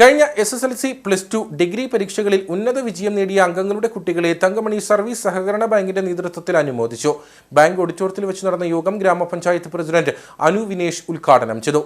കഴിഞ്ഞ S S L C plus two degree പരീക്ഷകളിൽ ഉന്നത വിജയം നേടിയ അംഗങ്ങളുടെ കുട്ടികളെ തങ്കമണി സർവീസ് സഹകരണ ബാങ്കിന്റെ നേതൃത്വത്തിൽ അനുമോദിച്ചു. ബാങ്ക് ഓഡിറ്റോറിയത്തിൽ വെച്ച് നടന്ന യോഗം ഗ്രാമപഞ്ചായത്ത് പ്രസിഡന്റ് അനു വിനേഷ് ഉദ്ഘാടനം ചെയ്തു.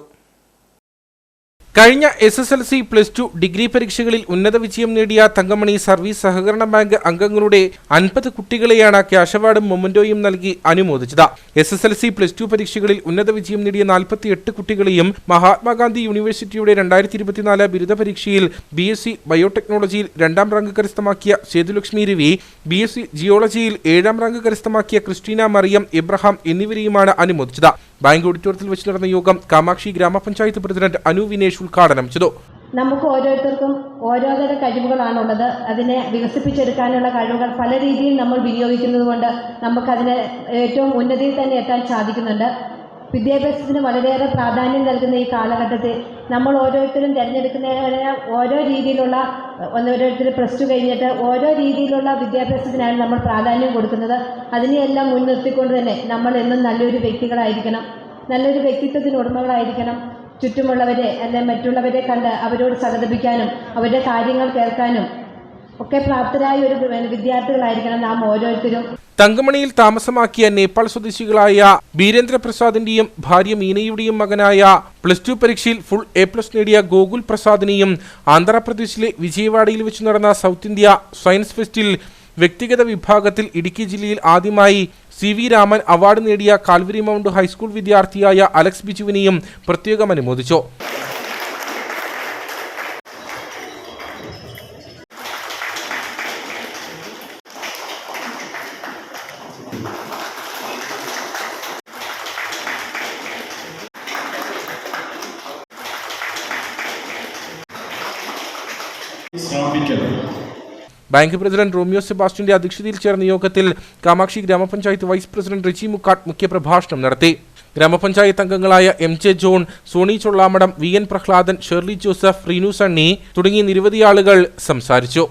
കഴിഞ്ഞ S S L C plus two degree പരീക്ഷകളിൽ ഉന്നത വിജയം നേടിയ തങ്കമണി സർവീസ് സഹകരണ ബാങ്ക് അംഗങ്ങളുടെ അൻപത് കുട്ടികളെയാണ് ക്യാഷ് അവാർഡും മൊമന്റോയും നൽകി അനുമോദിച്ചത്. S S L C plus two പരീക്ഷകളിൽ ഉന്നത വിജയം നേടിയ നാൽപ്പത്തി എട്ട് കുട്ടികളെയും മഹാത്മാഗാന്ധി യൂണിവേഴ്സിറ്റിയുടെ രണ്ടായിരത്തി ഇരുപത്തിനാല് ബിരുദ പരീക്ഷയിൽ ബി എസ് സി ബയോടെക്നോളജിയിൽ രണ്ടാം റാങ്ക് കരസ്ഥമാക്കിയ Sethulakshmi Ravi B S C ജിയോളജിയിൽ ഏഴാം റാങ്ക് കരസ്ഥമാക്കിയ ക്രിസ്റ്റീന മറിയം എബ്രഹാം എന്നിവരെയുമാണ് അനുമോദിച്ചത്. ബാങ്ക് ഓഡിറ്റോറിയത്തിൽ വെച്ച് നടന്ന യോഗം കാമാക്ഷി ഗ്രാമപഞ്ചായത്ത് പ്രസിഡന്റ് അനു വിനേഷ് ഉദ്ഘാടനം ചെയ്തു. നമുക്ക് ഓരോരുത്തർക്കും ഓരോതര കഴിവുകളാണുള്ളത്. അതിനെ വികസിപ്പിച്ചെടുക്കാനുള്ള കഴിവുകൾ പല രീതിയിൽ നമ്മൾ വിനിയോഗിക്കുന്നത് കൊണ്ട് നമുക്കതിനെ ഏറ്റവും ഉന്നതിയിൽ തന്നെ എത്താൻ സാധിക്കുന്നുണ്ട്. വിദ്യാഭ്യാസത്തിന് വളരെയേറെ പ്രാധാന്യം നൽകുന്ന ഈ കാലഘട്ടത്തിൽ നമ്മൾ ഓരോരുത്തരും തിരഞ്ഞെടുക്കുന്ന ഓരോ രീതിയിലുള്ള ഓരോരുത്തർ പ്ലസ് ടു കഴിഞ്ഞിട്ട് ഓരോ രീതിയിലുള്ള വിദ്യാഭ്യാസത്തിനാണ് നമ്മൾ പ്രാധാന്യം കൊടുക്കുന്നത്. അതിനെയെല്ലാം മുൻനിർത്തിക്കൊണ്ട് തന്നെ നമ്മൾ എന്നും നല്ലൊരു വ്യക്തികളായിരിക്കണം. നല്ലൊരു വ്യക്തിത്വത്തിന് ഉടമകളായിരിക്കണം. ചുറ്റുമുള്ളവരെ അല്ലെ മറ്റുള്ളവരെ കണ്ട് അവരോട് സഹതപിക്കാനും അവരുടെ കാര്യങ്ങൾ കേൾക്കാനും ഒക്കെ പ്രാപ്തരായ ഒരു വിദ്യാർത്ഥികളായിരിക്കണം നാം ഓരോരുത്തരും. തങ്കമണിയിൽ താമസമാക്കിയ നേപ്പാൾ സ്വദേശികളായ ബീരേന്ദ്രപ്രസാദിന്റെയും ഭാര്യ മീനയുടെയും മകനായ പ്ലസ് ടു പരീക്ഷയിൽ ഫുൾ എ പ്ലസ് നേടിയ ഗോകുൽ പ്രസാദിനെയും ആന്ധ്രാപ്രദേശിലെ വിജയവാഡയിൽ വെച്ച് നടന്ന സൗത്ത് ഇന്ത്യ സയൻസ് ഫെസ്റ്റിൽ വ്യക്തിഗത വിഭാഗത്തിൽ ഇടുക്കി ജില്ലയിൽ ആദ്യമായി സി വി രാമൻ അവാർഡ് നേടിയ കാൽവരി മൗണ്ട് ഹൈസ്കൂൾ വിദ്യാർത്ഥിയായ അലക്സ് ബിജുവിനെയും പ്രത്യേകം അനുമോദിച്ചു. സ്ഥാപിക്കണം ബാങ്ക് പ്രസിഡന്റ് റോമിയോ സെബാസ്റ്റിന്റെ അധ്യക്ഷതയിൽ ചേർന്ന യോഗത്തിൽ കാമാക്ഷി ഗ്രാമപഞ്ചായത്ത് വൈസ് പ്രസിഡന്റ് റിജി മുക്കാട്ട് മുഖ്യപ്രഭാഷണം നടത്തി. ഗ്രാമപഞ്ചായത്ത് അംഗങ്ങളായ M J John Sony Chollamadam V N Prahladan Shirley Joseph Reenu Sunny തുടങ്ങി നിരവധി ആളുകൾ സംസാരിച്ചു.